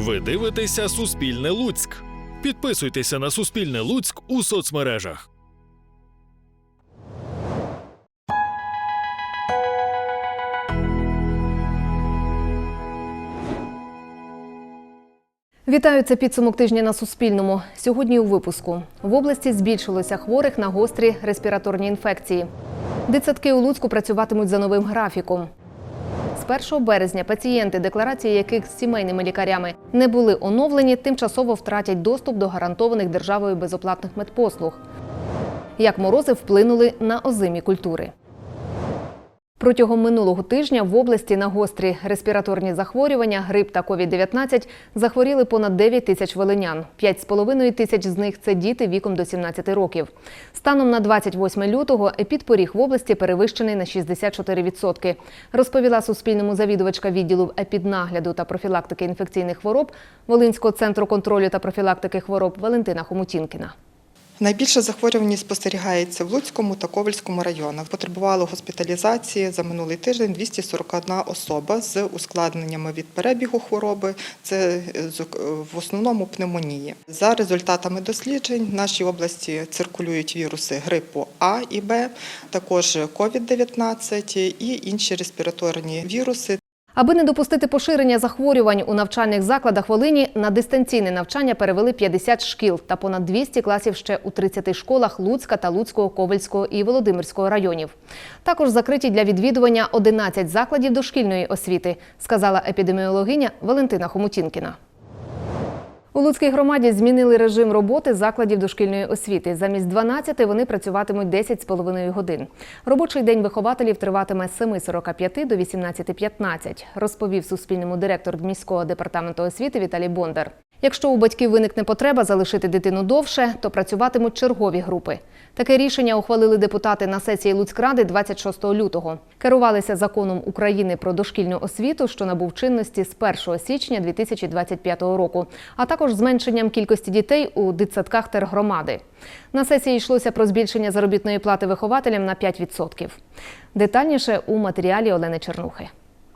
Ви дивитеся Суспільне Луцьк. Підписуйтеся на Суспільне Луцьк у соцмережах. Вітаю, це підсумок тижня на Суспільному. Сьогодні у випуску в області збільшилося хворих на гострі респіраторні інфекції. Дитсадки у Луцьку працюватимуть за новим графіком. З 1 березня пацієнти, декларації яких з сімейними лікарями не були оновлені, тимчасово втратять доступ до гарантованих державою безоплатних медпослуг. Як морози вплинули на озимі культури. Протягом минулого тижня в області на гострі респіраторні захворювання, грип та COVID-19 захворіли понад 9 тисяч волинян. 5,5 тисяч з них це діти віком до 17 років. Станом на 28 лютого епідпоріг в області перевищений на 64%, розповіла Суспільному завідувачка відділу епіднагляду та профілактики інфекційних хвороб Волинського центру контролю та профілактики хвороб Валентина Хомутінкіна. Найбільша захворюваність спостерігається в Луцькому та Ковальському районах. Потребувало госпіталізації за минулий тиждень 241 особа з ускладненнями від перебігу хвороби. Це е, в основному пневмонії. За результатами досліджень в нашій області циркулюють віруси грипу А і Б, також COVID-19 і інші респіраторні віруси. Аби не допустити поширення захворювань у навчальних закладах Волині, на дистанційне навчання перевели 50 шкіл та понад 200 класів ще у 30 школах Луцька та Луцького, Ковельського і Володимирського районів. Також закриті для відвідування 11 закладів дошкільної освіти, сказала епідеміологиня Валентина Хомутінкіна. У Луцькій громаді змінили режим роботи закладів дошкільної освіти. Замість 12 вони працюватимуть 10,5 годин. Робочий день вихователів триватиме з 7.45 до 18.15, розповів Суспільному директор міського департаменту освіти Віталій Бондар. Якщо у батьків виникне потреба залишити дитину довше, то працюватимуть чергові групи. Таке рішення ухвалили депутати на сесії Луцькради 26 лютого. Керувалися законом України про дошкільну освіту, що набув чинності з 1 січня 2025 року, а також зменшенням кількості дітей у дитсадках тергромади. На сесії йшлося про збільшення заробітної плати вихователям на 5%. Детальніше у матеріалі Олени Чернухи.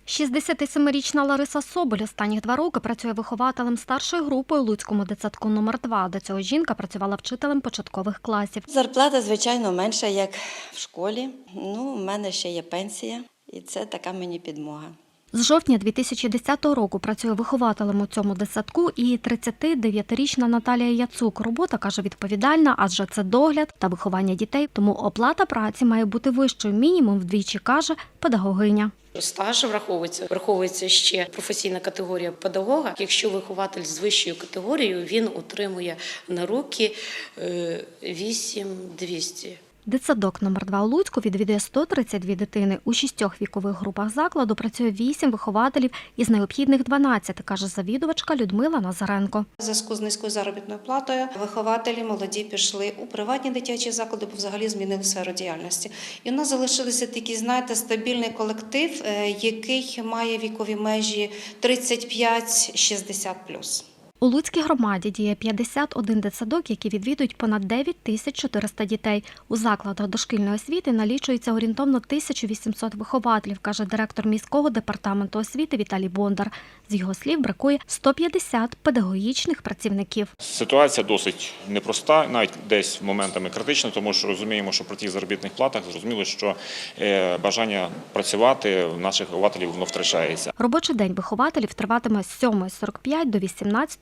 67-річна Лариса Соболь останніх два роки працює вихователем старшої групи у Луцькому дитсадку номер 2 До цього жінка працювала вчителем початкових класів. Зарплата, звичайно, менша, як в школі. Ну, у мене ще є пенсія, і це така мені підмога. З жовтня 2010 року працює вихователем у цьому дитсадку і 39-річна Наталія Яцук. Робота каже відповідальна, адже це догляд та виховання дітей. Тому оплата праці має бути вищою. Мінімум вдвічі каже педагогиня. Стаж враховується, враховується ще професійна категорія педагога. Якщо вихователь з вищою категорією, він отримує на руки е, 8200. Дитсадок номер 2 у Луцьку відвідує 132 дитини. У шістьох вікових групах закладу працює 8 вихователів із необхідних 12, каже завідувачка Людмила Назаренко. В зв'язку з низькою заробітною платою вихователі молоді пішли у приватні дитячі заклади, бо взагалі змінили сферу діяльності. І у нас залишилися такий, знаєте, стабільний колектив, е, який має вікові межі 35-60+. У Луцькій громаді діє 51 дитсадок, які відвідують понад 9 тисяч 400 дітей. У закладах дошкільної освіти налічується орієнтовно 1800 вихователів, каже директор міського департаменту освіти Віталій Бондар. З його слів, бракує 150 педагогічних працівників. Ситуація досить непроста, навіть десь моментами критична, тому що розуміємо, що при тих заробітних платах зрозуміло, що е, бажання працювати в наших вихователів воно втрачається. Робочий день вихователів триватиме з 7.45 до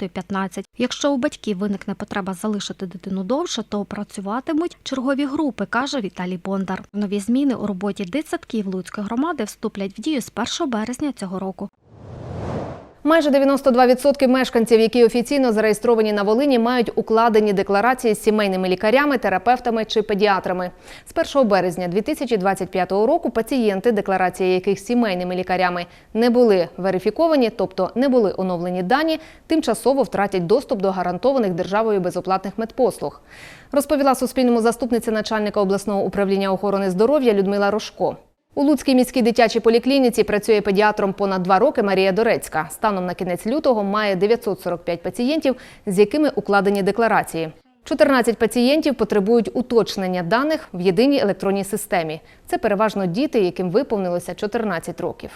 18.15. Якщо у батьків виникне потреба залишити дитину довше, то працюватимуть чергові групи, каже Віталій Бондар. Нові зміни у роботі дитсадків Луцької громади вступлять в дію з 1 березня цього року. Майже 92% мешканців, які офіційно зареєстровані на Волині, мають укладені декларації з сімейними лікарями, терапевтами чи педіатрами. З 1 березня 2025 року пацієнти, декларації яких сімейними лікарями не були верифіковані, тобто не були оновлені дані, тимчасово втратять доступ до гарантованих державою безоплатних медпослуг. Розповіла Суспільному заступниця начальника обласного управління охорони здоров'я Людмила Рожко. У Луцькій міській дитячій поліклініці працює педіатром понад два роки Марія Дорецька. Станом на кінець лютого має 945 пацієнтів, з якими укладені декларації. 14 пацієнтів потребують уточнення даних в єдиній електронній системі. Це переважно діти, яким виповнилося 14 років.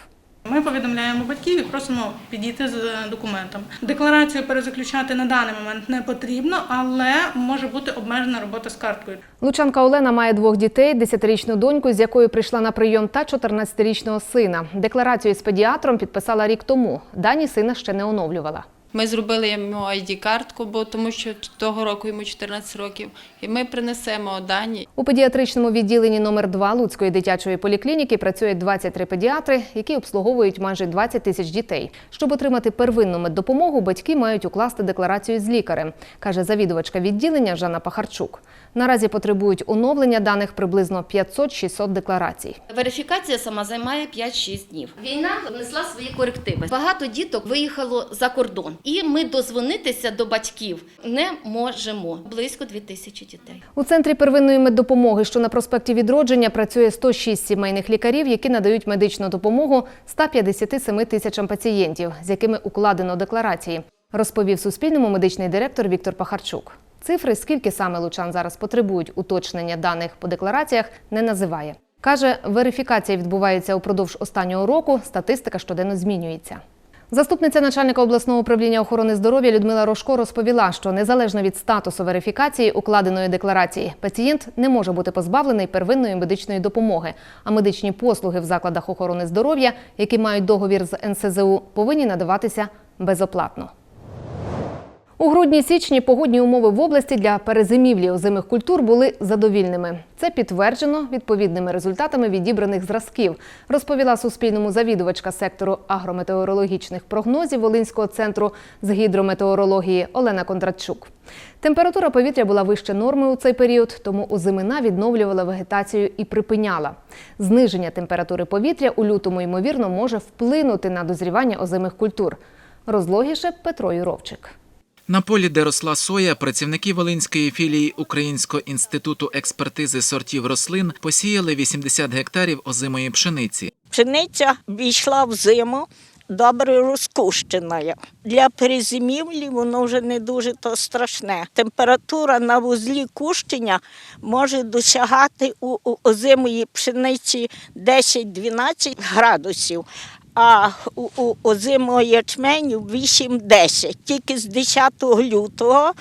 Ми повідомляємо батьків і просимо підійти з документами. Декларацію перезаключати на даний момент не потрібно, але може бути обмежена робота з карткою. Лучанка Олена має двох дітей: 10-річну доньку, з якою прийшла на прийом, та 14-річного сина. Декларацію з педіатром підписала рік тому. Дані сина ще не оновлювала. Ми зробили йому ID-картку, бо тому що того року йому 14 років, і ми принесемо дані. У педіатричному відділенні номер 2 Луцької дитячої поліклініки працюють 23 педіатри, які обслуговують майже 20 тисяч дітей. Щоб отримати первинну меддопомогу, батьки мають укласти декларацію з лікарем, каже завідувачка відділення Жанна Пахарчук. Наразі потребують оновлення даних приблизно 500-600 декларацій. Верифікація сама займає 5-6 днів. Війна внесла свої корективи. Багато діток виїхало за кордон, і ми дозвонитися до батьків не можемо. Близько 2 тисячі дітей. У центрі первинної меддопомоги, що на проспекті Відродження, працює 106 сімейних лікарів, які надають медичну допомогу 157 тисячам пацієнтів, з якими укладено декларації, розповів Суспільному медичний директор Віктор Пахарчук. Цифри, скільки саме лучан зараз потребують уточнення даних по деклараціях, не називає. Каже, верифікація відбувається упродовж останнього року, статистика щоденно змінюється. Заступниця начальника обласного управління охорони здоров'я Людмила Рожко розповіла, що незалежно від статусу верифікації укладеної декларації, пацієнт не може бути позбавлений первинної медичної допомоги, а медичні послуги в закладах охорони здоров'я, які мають договір з НСЗУ, повинні надаватися безоплатно. У грудні-січні погодні умови в області для перезимівлі озимих культур були задовільними. Це підтверджено відповідними результатами відібраних зразків, розповіла Суспільному завідувачка сектору агрометеорологічних прогнозів Волинського центру з гідрометеорології Олена Кондратчук. Температура повітря була вище норми у цей період, тому озимина відновлювала вегетацію і припиняла. Зниження температури повітря у лютому, ймовірно, може вплинути на дозрівання озимих культур. Розлогіше Петро Юровчик. На полі, де росла соя, працівники Волинської філії Українського інституту експертизи сортів рослин посіяли 80 гектарів озимої пшениці. Пшениця війшла в зиму добре розкущеною. Для перезимівлі воно вже не дуже то страшне. Температура на вузлі кущення може досягати у, озимої пшениці 10-12 градусів. А у, у озимого ячменю 8-10. Тільки з 10 лютого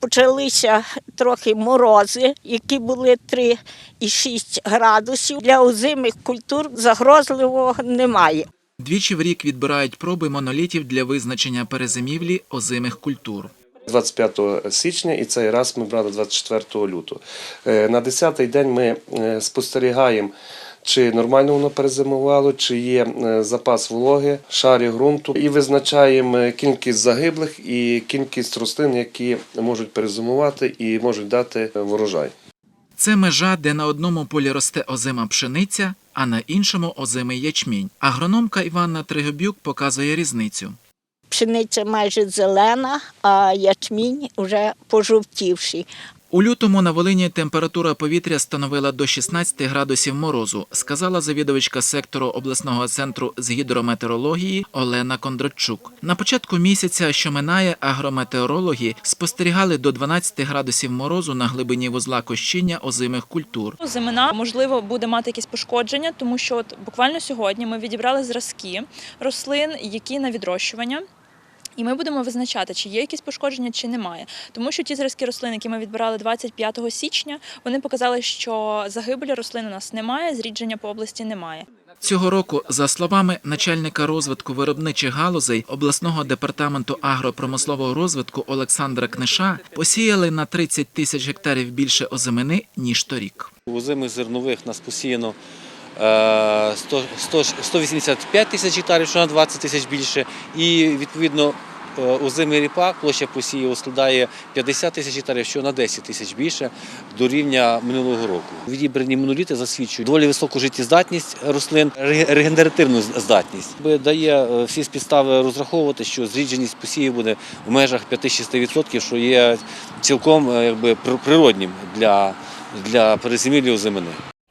почалися трохи морози, які були 3,6 градусів. Для озимих культур загрозливого немає. Двічі в рік відбирають проби монолітів для визначення перезимівлі озимих культур. 25 січня і цей раз ми брали 24 лютого. Е, На 10-й день ми е, спостерігаємо, чи нормально воно перезимувало, чи є е, запас вологи, шарі ґрунту, і визначаємо е, кількість загиблих і кількість рослин, які можуть перезимувати і можуть дати е, врожай. Це межа, де на одному полі росте озима пшениця, а на іншому озимий ячмінь. Агрономка Іванна Тригобюк показує різницю. Пшениця майже зелена, а ячмінь вже пожовтівший. У лютому на Волині температура повітря становила до 16 градусів морозу, сказала завідувачка сектору обласного центру з гідрометеорології Олена Кондрачук. На початку місяця, що минає, агрометеорологи спостерігали до 12 градусів морозу на глибині вузла кощіння озимих культур. Зимина можливо буде мати якісь пошкодження, тому що от буквально сьогодні ми відібрали зразки рослин, які на відрощування. І ми будемо визначати, чи є якісь пошкодження, чи немає. Тому що ті зразки рослин, які ми відбирали 25 січня, вони показали, що загибелі рослин у нас немає, зрідження по області немає. Цього року, за словами начальника розвитку виробничих галузей обласного департаменту агропромислового розвитку Олександра Книша, посіяли на 30 тисяч гектарів більше озимини ніж торік. У зимих зернових нас посіяно 100, 100, 185 тисяч гектарів, що на 20 тисяч більше. І відповідно е, озимий ріпак, площа посіву складає 50 тисяч гектарів, що на 10 тисяч більше до рівня минулого року. Відібрані моноліти засвідчують доволі високу життєздатність рослин, регенеративну здатність. Дає е, всі підстави розраховувати, що зрідженість посівів буде в межах 5-6%, що є цілком е, якби, природнім для, для перезимівлі озимини.